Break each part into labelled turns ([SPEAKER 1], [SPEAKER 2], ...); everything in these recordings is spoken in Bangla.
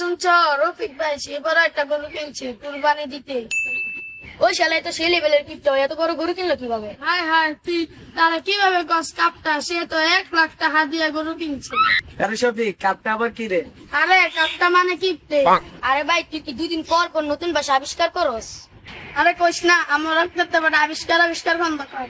[SPEAKER 1] শুনছ? রফিক ভাই সে বড় একটা গরু কিনছে কুরবানি দিতে। ওই শালায় তো সেই লেভেলের কিপটা এত বড় গরু কিনলো কীভাবে? হায় হায় তুই তাহলে কীভাবে গছ কাপটা? সে তো এক লাখ টাকা দিয়ে গরু কিনছে।
[SPEAKER 2] আরে শফিক কাপটা আবার কি রে?
[SPEAKER 1] আরে কাপটা মানে কিপটে আরে ভাই তুই কি দুদিন পর পর নতুন ভাষা আবিষ্কার করস? আরে কইস না আমার পারে আবিষ্কার আবিষ্কার বন্ধ কর।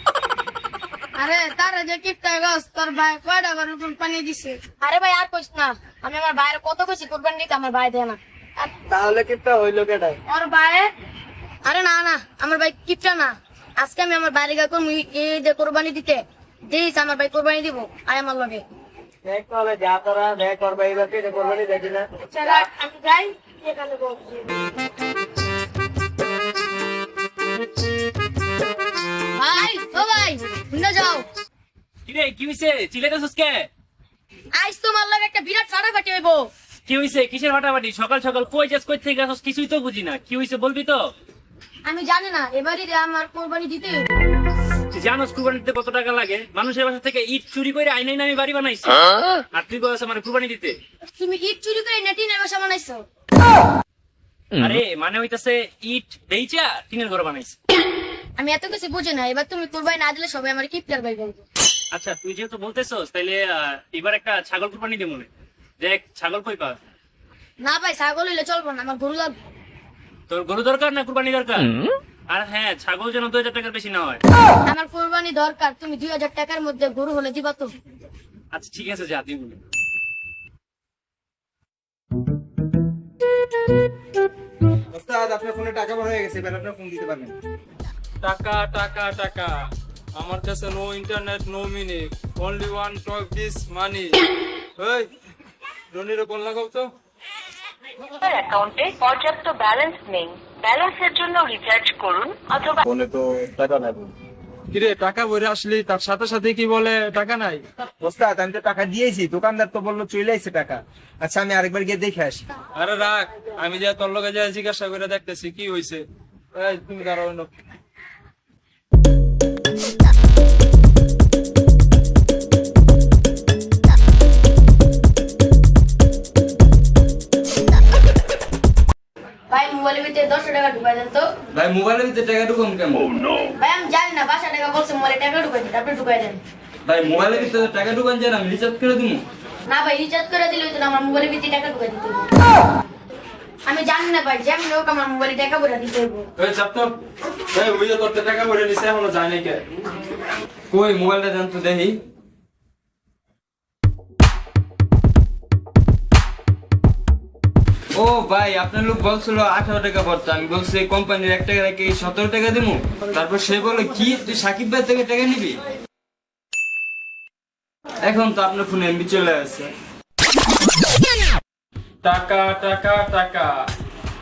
[SPEAKER 1] আরে তারা যে কিপটা গছ তোর ভাই কয়টা গরু কোম্পানি দিছে? আরে ভাই আর কইস না আমি আমার ভাইয়ের কত কইছি কোরবানি দিতে আমার ভাই দেয় না।
[SPEAKER 2] তাহলে কিপটা হইল কেটাই
[SPEAKER 1] ওর ভাই আরে না না আমার ভাই কিপটা না। আজকে আমি আমার বাড়ি গা করব এই যে কোরবানি দিতে দিস আমার ভাই কোরবানি দিব আয় আমার লগে।
[SPEAKER 2] দেখ তাহলে যা তোরা দেখ করবা এইবার কেটে করবানি দেখি না
[SPEAKER 1] চল আমি যাই এখানে বসছি যাও।
[SPEAKER 3] কিরে কি হইছে? চিল্লাইতেছিস কে?
[SPEAKER 1] আজ তোমার লগে একটা বিরাট ফাটি হইব।
[SPEAKER 3] কি হইছে? কিসের ফাটাফাটি? সকাল সকাল কই যাস কই থেকে গেছস কিছুই তো বুঝি না। কি হইছে বলবি তো?
[SPEAKER 1] আমি জানি না এবারই রে আমার কোরবানি দিতে হইব।
[SPEAKER 3] তুই জানোস কুরবানি দিতে কত টাকা লাগে? মানুষের বাসা থেকে ইট চুরি করে আইনাই নামি বাড়ি বানাইছি। আর তুই কইছ আমার কুরবানি দিতে।
[SPEAKER 1] তুমি ইট চুরি করে নেটি নেবাসা বানাইছো।
[SPEAKER 3] আরে মানে হইতাছে ইট দেইচা টিনের ঘর বানাইছি।
[SPEAKER 1] আমি এত কিছু বুঝি না এবার তুমি কোরবানি না দিলে সবাই আমার কিপটার ভাই বলব
[SPEAKER 3] আচ্ছা তুই যেহেতু বলতেছস আহ, এবার একটা ছাগল কুরবানি দিব মনে দেখ ছাগল কই পা
[SPEAKER 1] না ভাই ছাগল হইলে চলবো না আমার গরু লাগবে।
[SPEAKER 3] তোর গরু দরকার না কুরবানি দরকার? আর হ্যাঁ ছাগল যেন দু হাজার টাকার বেশি না হয়।
[SPEAKER 1] আমার কুরবানি দরকার তুমি দুই হাজার টাকার মধ্যে গরু হলে দিবা তো।
[SPEAKER 3] আচ্ছা ঠিক আছে যা দিব।
[SPEAKER 2] ওস্তাদ আপনার ফোনে টাকা বড় হয়ে গেছে এবার আপনার ফোন দিতে পারবেন।
[SPEAKER 4] টাকা টাকা টাকা। আমার কাছে no internet no mini only one talk this money এই রনির ফোন লাগাও তো।
[SPEAKER 5] আপনার অ্যাকাউন্টে পর্যাপ্ত ব্যালেন্স নেই। ব্যালেন্সের জন্য রিচার্জ করুন অথবা
[SPEAKER 2] ফোনে তো টাকা নাই
[SPEAKER 4] কিরে টাকা ভরে আসলি তার সাথে সাথে কি বলে টাকা নাই?
[SPEAKER 2] ওস্তাদ আমি তো টাকা দিয়েছি দোকানদার তো বলল চলে আইছে টাকা। আচ্ছা আমি আরেকবার গিয়ে দেখে আসি।
[SPEAKER 4] আরে রাখ আমি যা তোর লগে যাই জিজ্ঞাসা করে দেখতেছি কি হয়েছে এই তুমি দাঁড়াও
[SPEAKER 1] ঢুকাই দেন তো।
[SPEAKER 4] ভাই মোবাইলের ভিতরে টাকা ঢুকাম কেমন
[SPEAKER 1] ভাই আমি জানি না বাসা টাকা বলছে মোবাইলে টাকা ঢুকাই দিন আপনি ঢুকাই দেন।
[SPEAKER 4] ভাই মোবাইলের ভিতরে টাকা ঢুকান যান আমি রিচার্জ করে দিব
[SPEAKER 1] না ভাই রিচার্জ করে দিলে না আমার মোবাইলের ভিতরে টাকা ঢুকাই দিতে আমি জানি না ভাই যেমন হোক আমার মোবাইলে টাকা ভরে দিতে হইব।
[SPEAKER 4] এই চাপ তো এই ওই যে তোর তো টাকা ভরে নিছে এখনও যায় নাই কে? কই মোবাইলটা দেন তো দেখি। ও ভাই আপনার লোক বলছিল আঠারো টাকা পড়তো আমি বলছি কোম্পানির এক টাকা রেখে সতেরো টাকা দিব তারপর সে বলে কি তুই সাকিব ভাই থেকে টাকা নিবি? এখন তো আপনার ফোনে এমবি চলে আসছে। টাকা টাকা টাকা।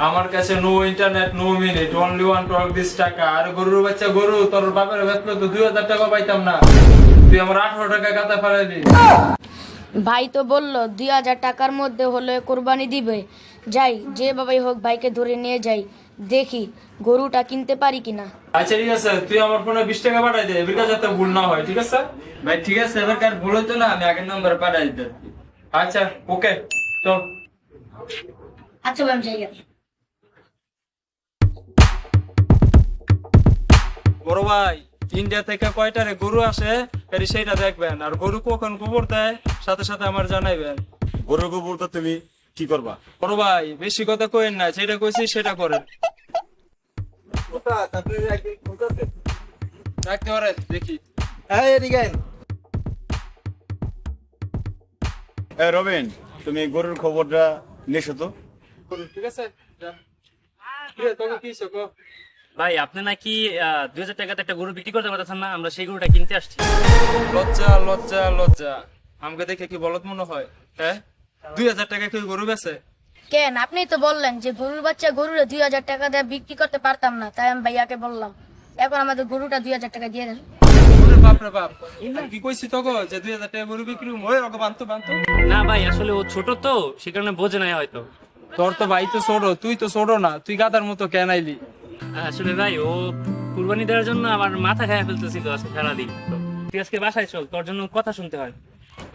[SPEAKER 4] আমার কাছে no internet no minute only one talk this টাকা। আর গরুর বাচ্চা গরু তোর বাপের বেতন তো দুই হাজার টাকা পাইতাম না। তুই আমার আঠারো টাকা কাতা ফেলাইলি
[SPEAKER 1] ভাই তো বলল দুই হাজার টাকার মধ্যে হলে কোরবানি দিবে। যাই যে বাবাই হোক ভাইকে ধরে নিয়ে যাই দেখি গরুটা কিনতে পারি কিনা।
[SPEAKER 4] আচ্ছা ঠিক আছে তুই আমার ফোনে বিশ টাকা পাঠাই দে এবার যাতে ভুল না হয় ঠিক আছে? ভাই ঠিক আছে এবার কার ভুল হতো না আমি আগের নম্বরে পাঠাই দিতে আচ্ছা ওকে চল।
[SPEAKER 1] আচ্ছা ভাই আমি যাই
[SPEAKER 4] বড় ভাই ইন্ডিয়া থেকে কয়টারে গরু আসে সেইটা দেখবেন আর গরু কখন গোবর দেয় সাথে সাথে আমার জানাইবেন।
[SPEAKER 6] গরু গোবরটা তুমি কি করবা?
[SPEAKER 4] বড় ভাই বেশি কথা কইেন না যেটা কইছি সেটা করেন। রাখতে পারে দেখি।
[SPEAKER 2] এদিকে
[SPEAKER 6] এ রবিন তুমি গরুর খবরটা নিয়েছো তো?
[SPEAKER 4] ঠিক আছে
[SPEAKER 3] ভাই আপনি নাকি দুই হাজার টাকাতে একটা গরু বিক্রি করতে পারতেছেন না আমরা সেই গরুটা কিনতে আসছি।
[SPEAKER 4] লজ্জা লজ্জা লজ্জা। আমাকে দেখে কি বলত মনে হয়? হ্যাঁ? দুই হাজার টাকা কি গরু বেছে
[SPEAKER 1] কেন? আপনি তো বললেন যে গরুর বাচ্চা গরুরে দুই হাজার টাকা দিয়ে বিক্রি করতে পারতাম না তাই আমি ভাইয়াকে বললাম। এখন আমাদের গরুটা দুই হাজার টাকা দিয়ে দেন।
[SPEAKER 4] বাপ রে বাপ। কি কইছি তোকে? যে দুই হাজার টাকা গরু বিক্রি রকম বানতো বানতো।
[SPEAKER 3] না ভাই আসলে ও ছোট তো সে কারণে বোঝে নাই হয়তো।
[SPEAKER 4] তোর তো ভাই তো ছোট তুই তো ছোট না তুই গাদার মতো কেন আইলি?
[SPEAKER 3] আসলে ভাই ও কুরবানি দেওয়ার জন্য আমার মাথা খায়া ফেলতেছিল আজকে সারাদিন। তুই আজকে বাসায় চল তোর জন্য কথা শুনতে হয়।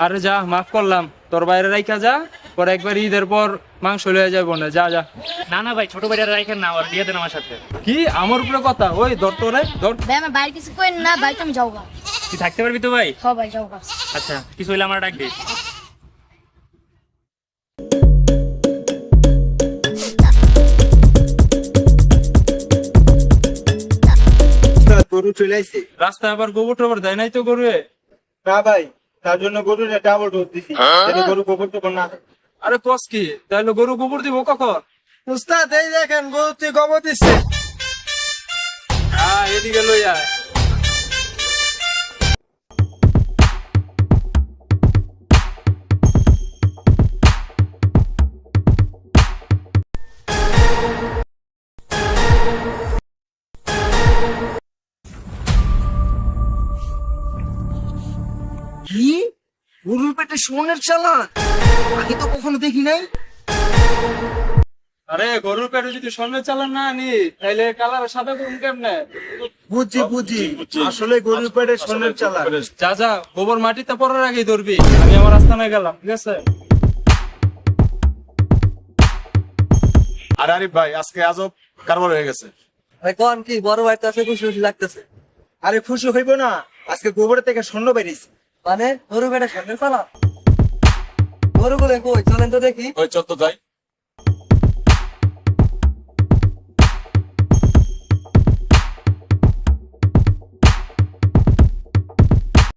[SPEAKER 4] আরে যা মাফ করলাম। তোর বাইরে রাইখা যা পরে একবার ঈদের পর মাংস লয়ে যাব না যা যা।
[SPEAKER 3] না না ভাই ছোট ভাইটা রাখেন না আর বিয়ে দেন আমার সাথে।
[SPEAKER 4] কি? আমার উপরে কথা? ওই ধর তো রে ধর।
[SPEAKER 1] ভাই আমার বাইরে কিছু করেন না ভাই তুমি যাও গা
[SPEAKER 3] তুই থাকতে পারবি তো ভাই?
[SPEAKER 1] হ ভাই যাও গা
[SPEAKER 3] আচ্ছা কিছু হইলে আমার ডাক দিস
[SPEAKER 2] গরু চলে আইছে।
[SPEAKER 4] রাস্তায় আবার গোবর টোবর দেয় নাই তো গরু
[SPEAKER 2] না ভাই তার জন্য গরু ডাবল ডোজ দিছি। যাতে গরু গোবর দেবো না।
[SPEAKER 4] আরে কস কি? তাহলে গরু গোবর দিব কখন?
[SPEAKER 2] উস্তাদ এই দেখেন গরু তুই গোবর দিচ্ছে
[SPEAKER 4] হ্যাঁ এদিকে লই আয়।
[SPEAKER 2] গরুর পেটে সোনের চালা? আগে তো কখনো দেখি নাই।
[SPEAKER 4] আরে গরুর পেটে যদি স্বর্ণের চালান না আনি তাহলে কালার সাদা করুন কেমনে?
[SPEAKER 2] বুঝছি বুঝছি। আসলে গরুর পেটে
[SPEAKER 4] যা যা গোবর মাটিতে পড়ার আগেই ধরবি। আমি আমার আস্তানায় গেলাম ঠিক আছে?
[SPEAKER 6] আর আরিফ ভাই আজকে আজব কারবার হয়ে গেছে।
[SPEAKER 7] ভাই কোন কি? বড় ভাই তো আছে খুশি খুশি লাগতেছে।
[SPEAKER 2] আরে খুশি হইব না। আজকে গোবরের থেকে স্বর্ণ বেরিয়েছে।
[SPEAKER 7] মানে গরু বেটা সামনে চালা। গরু গুলো কই চলেন তো দেখি।
[SPEAKER 6] ওই চত্ব যাই।